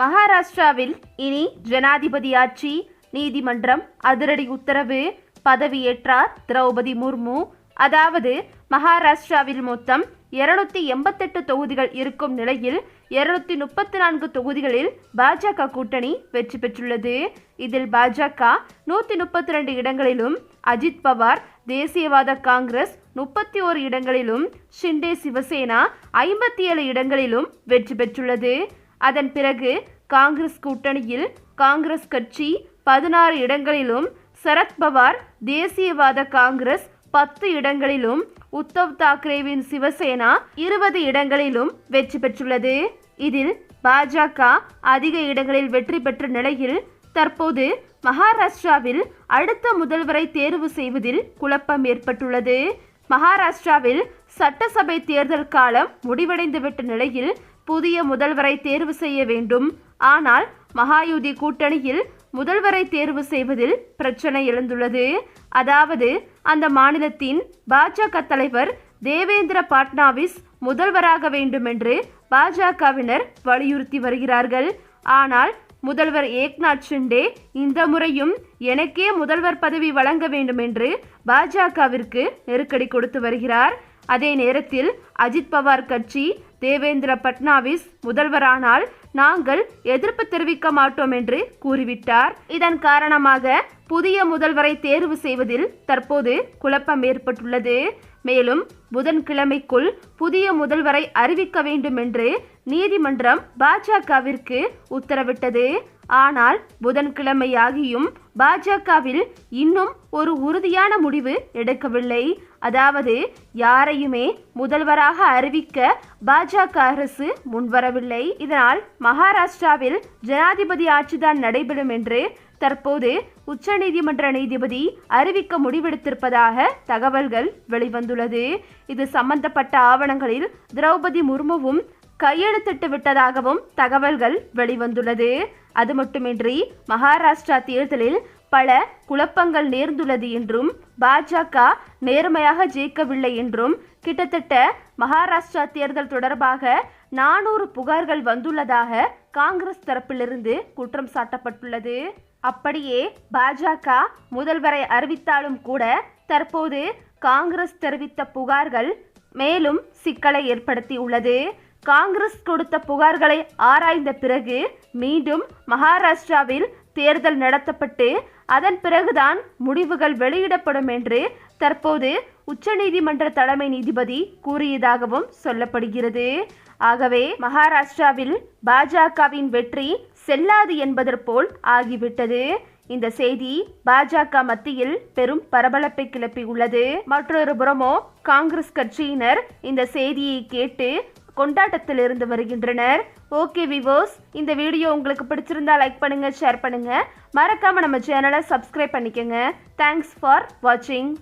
மகாராஷ்டிராவில் இனி ஜனாதிபதி ஆட்சி நீதிமன்றம் அதிரடி உத்தரவு பதவியேற்றார் திரௌபதி முர்மு. அதாவது மகாராஷ்டிராவில் மொத்தம் இருநூத்தி எண்பத்தெட்டு தொகுதிகள் இருக்கும் நிலையில் இருநூத்தி முப்பத்தி நான்கு தொகுதிகளில் பாஜக கூட்டணி வெற்றி பெற்றுள்ளது. இதில் பாஜக நூத்தி முப்பத்தி ரெண்டு இடங்களிலும் அஜித் பவார் தேசியவாத காங்கிரஸ் முப்பத்தி ஓரு இடங்களிலும் ஷிண்டே சிவசேனா ஐம்பத்தி ஏழு இடங்களிலும் வெற்றி பெற்றுள்ளது. அதன் பிறகு காங்கிரஸ் கூட்டணியில் காங்கிரஸ் கட்சி பதினாறு இடங்களிலும் சரத்பவார் தேசியவாத காங்கிரஸ் பத்து இடங்களிலும் உத்தவ் தாக்கரேவின் சிவசேனா இருபது இடங்களிலும் வெற்றி பெற்றுள்ளது. இதில் பாஜக அதிக இடங்களில் வெற்றி பெற்ற நிலையில் தற்போது மகாராஷ்டிராவில் அடுத்த முதல்வரை தேர்வு செய்வதில் குழப்பம் ஏற்பட்டுள்ளது. மகாராஷ்டிராவில் சட்டசபை தேர்தல் காலம் முடிவடைந்துவிட்ட நிலையில் புதிய முதல்வரை தேர்வு செய்ய வேண்டும். ஆனால் மகாயுதி கூட்டணியில் முதல்வரை தேர்வு செய்வதில் பிரச்சனை எழுந்துள்ளது. அதாவது அந்த மாநிலத்தின் பாஜக தலைவர் தேவேந்திர பட்னாவிஸ் முதல்வராக வேண்டுமென்று பாஜகவினர் வலியுறுத்தி வருகிறார்கள். ஆனால் முதல்வர் ஏக்நாத் ஷிண்டே இந்த முறையும் எனக்கே முதல்வர் பதவி வழங்க வேண்டும் என்று பாஜகவிற்கு நெருக்கடி கொடுத்து வருகிறார். அதே நேரத்தில் அஜித் பவார் கட்சி தேவேந்திர பட்னாவிஸ் முதல்வரானால் நாங்கள் எதிர்ப்பு தெரிவிக்க மாட்டோம் என்று கூறிவிட்டார். இதன் காரணமாக புதிய முதல்வரை தேர்வு செய்வதில் தற்போது குழப்பம் ஏற்பட்டுள்ளது. மேலும் புதன்கிழமைக்குள் புதிய முதல்வரை அறிவிக்க வேண்டும் என்று நீதிமன்றம் பாஜகவிற்கு உத்தரவிட்டது. ஆனால் புதன்கிழமையாகியும் பாஜகவில் இன்னும் ஒரு உறுதியான முடிவு எடுக்கவில்லை. அதாவது யாரையுமே முதல்வராக அறிவிக்க பாஜக அரசு முன்வரவில்லை. இதனால் மகாராஷ்டிராவில் ஜனாதிபதி ஆட்சிதான் நடைபெறும் என்று தற்போது உச்சநீதிமன்ற நீதிபதி அறிவிக்க முடிவெடுத்திருப்பதாக தகவல்கள் வெளிவந்துள்ளது. இது சம்பந்தப்பட்ட ஆவணங்களில் திரௌபதி முர்முவும் கையெழுத்திட்டு விட்டதாகவும் தகவல்கள் வெளிவந்துள்ளது. அது மட்டுமின்றி மகாராஷ்டிரா தேர்தலில் பல குழப்பங்கள் நேர்ந்துள்ளது என்றும் பாஜக நேர்மையாக ஜெயிக்கவில்லை என்றும் கிட்டத்தட்ட மகாராஷ்டிரா தேர்தல் தொடர்பாக நானூறு புகார்கள் வந்துள்ளதாக காங்கிரஸ் தரப்பிலிருந்து குற்றம் சாட்டப்பட்டுள்ளது. அப்படியே பாஜக முதல்வரை அறிவித்தாலும் கூட தற்போது காங்கிரஸ் தெரிவித்த புகார்கள் மேலும் சிக்கலை ஏற்படுத்தியுள்ளது. காங்கிரஸ் கொடுத்த புகார்களை ஆராய்ந்த பிறகு மீண்டும் மகாராஷ்டிராவில் தேர்தல் நடத்தப்பட்டு அதன் பிறகுதான் முடிவுகள் வெளியிடப்படும் என்று தற்போது உச்சநீதிமன்ற தலைமை நீதிபதி கூறியதாகவும் சொல்லப்படுகிறது. ஆகவே மகாராஷ்டிராவில் பாஜகவின் வெற்றி செல்லாது என்பதற்போல் ஆகிவிட்டது. இந்த செய்தி பாஜக மத்தியில் பெரும் பரபரப்பை கிளப்பியுள்ளது. மற்றொரு புறமோ காங்கிரஸ் கட்சியினர் இந்த செய்தியை கேட்டு கொண்டாட்டத்தில் இருந்து வருகின்றனர். ஓகே விவோஸ் இந்த வீடியோ உங்களுக்கு பிடிச்சிருந்தா லைக் பண்ணுங்கள் ஷேர் பண்ணுங்கள் மறக்காமல் நம்ம சேனலை சப்ஸ்கிரைப் பண்ணிக்கோங்க. தேங்க்ஸ் ஃபார் வாட்சிங்